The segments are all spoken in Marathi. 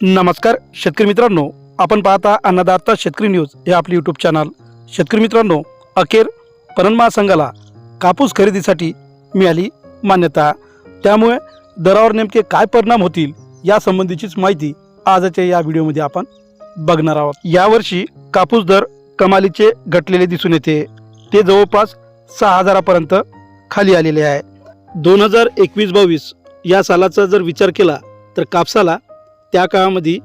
नमस्कार शेतकरी मित्रांनो. आपण पाहता अन्नदाता शेतकरी न्यूज हे आपले यूट्यूब चॅनल शेतकरी मित्रांनो अखेर पणन महासंघाला कापूस खरेदीसाठी मिळाली मान्यता. त्यामुळे दरावर नेमके काय परिणाम होतील या संबंधीचीच माहिती आजच्या या व्हिडिओमध्ये आपण बघणार आहोत. यावर्षी कापूस दर कमालीचे घटलेले दिसून येते. ते जवळपास सहा हजारापर्यंत खाली आलेले आहे. दोन हजार एकवीस बावीस या सालाचा जर विचार केला तर कापसाला त्या काळामध्ये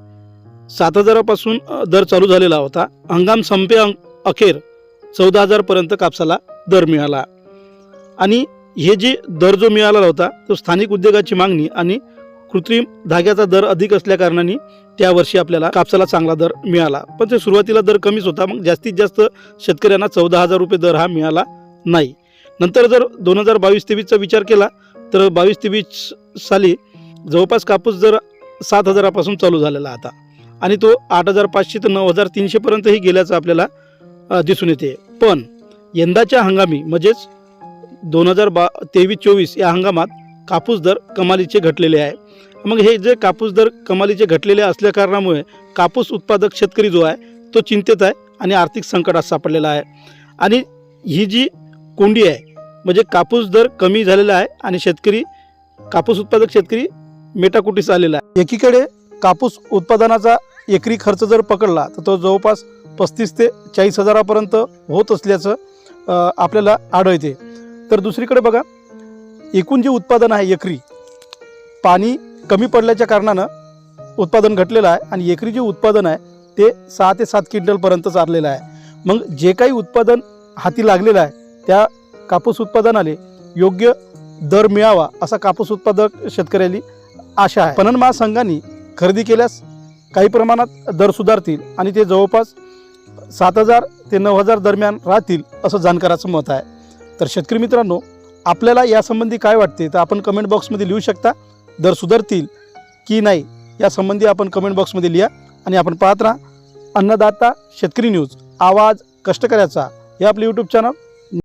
सात हजारापासून दर चालू झालेला होता. हंगाम संपे अखेर चौदा हजारपर्यंत कापसाला दर मिळाला. आणि हे जे दर जो मिळाला होता तो स्थानिक उद्योगाची मागणी आणि कृत्रिम धाग्याचा दर अधिक असल्याकारणाने त्या वर्षी आपल्याला कापसाला चांगला दर मिळाला. पण ते सुरुवातीला दर कमीच होता मग जास्तीत जास्त शेतकऱ्यांना चौदा हजार रुपये दर हा मिळाला नाही. नंतर जर दोन हजार बावीस तेवीसचा विचार केला तर बावीस तेवीस साली जवळपास कापूस जर सात हजारापासून चालू झालेला आता. आणि तो आठ हजार पाचशे ते नऊ हजार तीनशेपर्यंतही गेल्याचं आपल्याला दिसून येते. पण यंदाच्या हंगामी म्हणजेच दोन हजार बा तेवीस चोवीस या हंगामात कापूस दर कमालीचे घटलेले आहे. मग हे जे कापूस दर कमालीचे घटलेले असल्या कारणामुळे कापूस उत्पादक शेतकरी जो आहे तो चिंतेत आहे आणि आर्थिक संकटात सापडलेला आहे. आणि ही जी कोंडी आहे म्हणजे कापूस दर कमी झालेला आहे आणि शेतकरी कापूस उत्पादक शेतकरी मेटाकुटीस आलेला आहे. एकीकडे कापूस उत्पादनाचा एकरी खर्च जर पकडला तर तो जवळपास पस्तीस ते चाळीस हजारापर्यंत होत असल्याचं आपल्याला आढळते. तर दुसरीकडे बघा एकूण जे उत्पादन आहे एकरी पाणी कमी पडल्याच्या कारणानं उत्पादन घटलेलं आहे आणि एकरी जे उत्पादन आहे ते सहा ते सात क्विंटलपर्यंत चाललेलं आहे. मग जे काही उत्पादन हाती लागलेलं आहे त्या कापूस उत्पादनाले योग्य दर मिळावा असा कापूस उत्पादक शेतकऱ्याली आशा आहे. पणन महासंघाने खरेदी केल्यास काही प्रमाणात दर सुधारतील आणि ते जवळपास सात हजार ते नऊ हजार दरम्यान राहतील असं जाणकाराचं मत आहे. तर शेतकरी मित्रांनो आपल्याला यासंबंधी काय वाटते तर आपण कमेंट बॉक्समध्ये लिहू शकता. दर सुधारतील की नाही यासंबंधी आपण कमेंट बॉक्समध्ये लिहा आणि आपण पाहत राहा. अन्नदाता शेतकरी न्यूज आवाज कष्टकऱ्याचा हे आपले यूट्यूब चॅनल